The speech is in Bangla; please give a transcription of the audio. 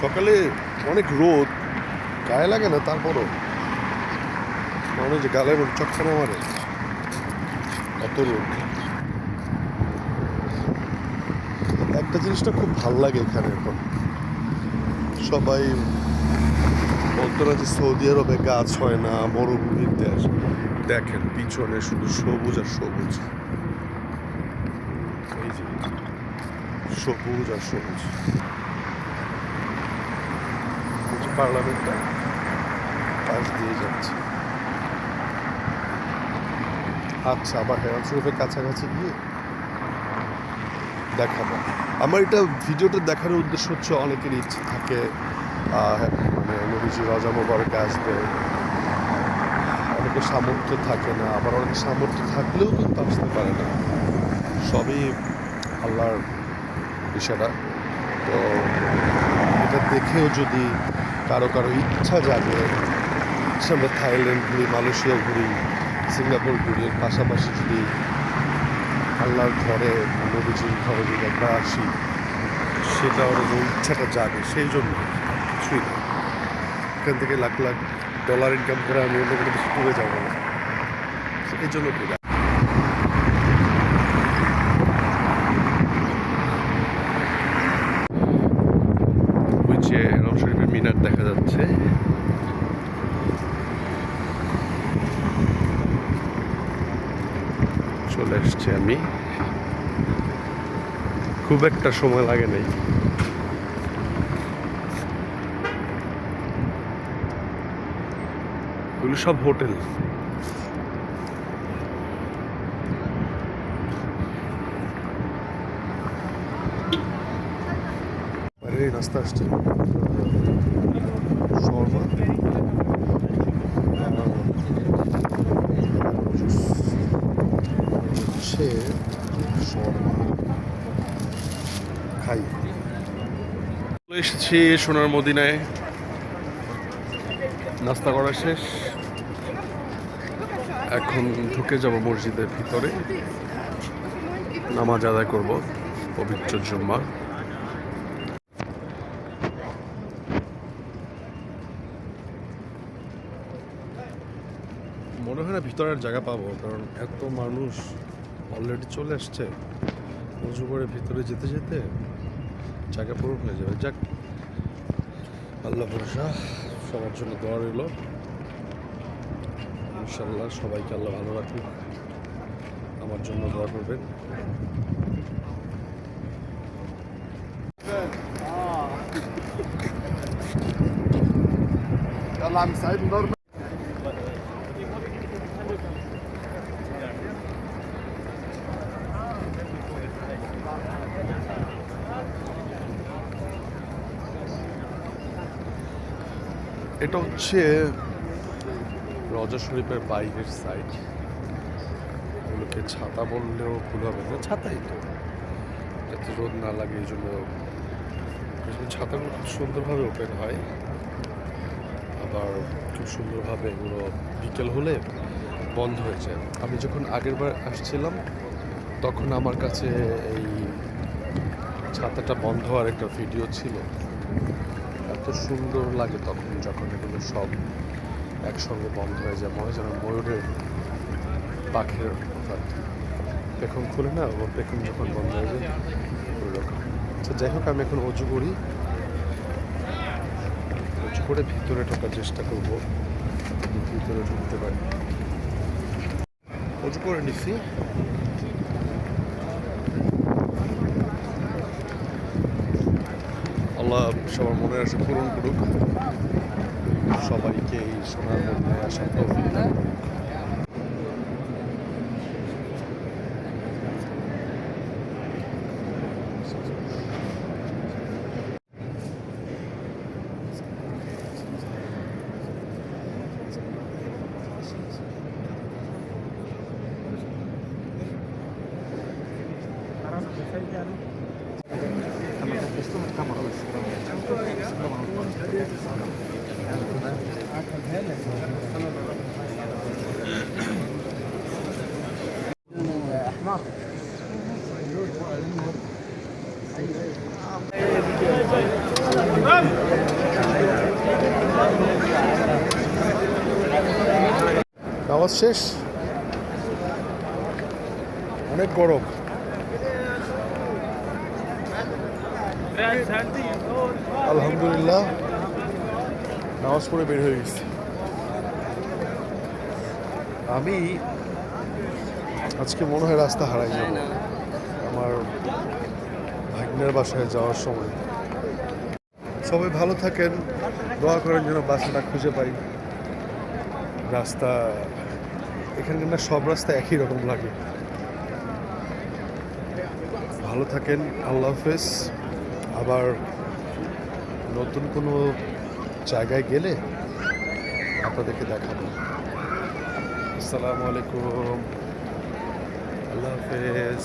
সকালে অনেক রোদ, গায়ে লাগে না তারপরও? মনে যে গালে চটকানা মারে। এত রোদ। একটা জিনিসটা খুব ভালো লাগে এখানে এখন। সবাই বলতো না যে সৌদি আরবে গাছ হয় না মরুভূমির দেশ দেখেন, পিছনে শুধু সবুজ আর সবুজ। যে, সবুজ আর সবুজ। পার্লামেন্টটা পাশ দিয়ে যাচ্ছে। আচ্ছা আবার হেরান শরীফের কাছাকাছি গিয়ে দেখাবো। আমার এটা ভিডিওটা দেখানোর উদ্দেশ্য হচ্ছে অনেকের ইচ্ছে থাকে মানে নবীজি রাজা মোবারকে আসবে অনেকের সামর্থ্য থাকে না, আবার অনেক সামর্থ্য থাকলেও কিন্তু আসতে পারে না। সবই আল্লাহর ইশারা। তো এটা দেখেও যদি কারও কারও ইচ্ছা সে আমরা থাইল্যান্ড ঘুরি, মালয়েশিয়া ঘুরি, সিঙ্গাপুর ঘুরি, এর পাশাপাশি যদি আল্লাহর ঘরে নবীজির ঘরে যদি আমরা আসি, সেটা ওর যে ইচ্ছাটা জাগে, সেই জন্য কিছুই না। এখান থেকে লাখ লাখ ডলার ইনকাম করে আমি অন্য কোনো কিছু করে যাব না। এই জন্য করি ওই যে রম শরীফের মিনার দেখা যাচ্ছে চলে এসছি আমি। খুব একটা সময় লাগে নাই। ওগুলো সব হোটেল। রাস্তা আসছে। শর্মা হচ্ছে শর্মা খাই চলে এসেছি সোনার মদিনায়। নাস্তা করা শেষ। এখন ঢুকে যাব মসজিদের ভিতরে। নামাজ আদায় করব, পবিত্র জুম্মা। মনে হয় না ভিতরে জায়গা পাবো, কারণ এত মানুষ অলরেডি চলে আসছে। উঁচু করে ভিতরে যেতে যেতে জায়গা পূরণ হয়ে যাবে যাক। আল্লাহ ভরসা, সবার জন্য দোয়া রইল। ইনশাল্লাহ সবাইকে আল্লাহ ভালো রাখুন আমার জন্য দোয়া করবেন। আমি সাইড এটা হচ্ছে রজা শরীফের বাইরের সাইড এগুলোকে ছাতা বললেও ভুল হবে না, ছাতাই তো। যাতে রোদ না লাগে, এই জন্য ছাতাগুলো খুব সুন্দরভাবে ওপেন হয়। আবার খুব সুন্দরভাবে এগুলো বিকেল হলে বন্ধ হয়ে যায়। আমি যখন আগের বার আসছিলাম, তখন আমার কাছে এই ছাতাটা বন্ধ হওয়ার একটা ভিডিও ছিল। এত সুন্দর লাগে তখন যখন এগুলো সব একসঙ্গে বন্ধ হয়ে যায়। মনে যেন ময়ূরের পাখির অর্থাৎ পেখম খুলে না? ওর পেখম যখন বন্ধ হয়ে যায় রকম আচ্ছা যাই হোক, আমি এখন অজু করি। অজু করে ভিতরে ঢোকার চেষ্টা করব। ভিতরে ঢুকতে পারি। অজু করে নিছি। আল্লাহ সবার মনে আসে পূরণ করুক সবাইকে এই সোনার মধ্যে আসা Thank you. احمر خلاص. শেষ অনেক গরম আলহামদুলিল্লাহ। নামাজ পড়ে বের হয়ে গেছি। আমি আজকে মনে হয় রাস্তা হারাই যাব। আমার ভাগ্নের বাসায় যাওয়ার সময়। সবাই ভালো থাকেন। দোয়া করেন যেন বাসাটা খুঁজে পাই। রাস্তা এখানকার না সব রাস্তা একই রকম লাগে। ভালো থাকেন। আল্লাহ হাফেজ। আবার নতুন কোনো জায়গায় গেলে আপনাদেরকে দেখাবো। আসসালামু আলাইকুম। আল্লাহ হাফেজ।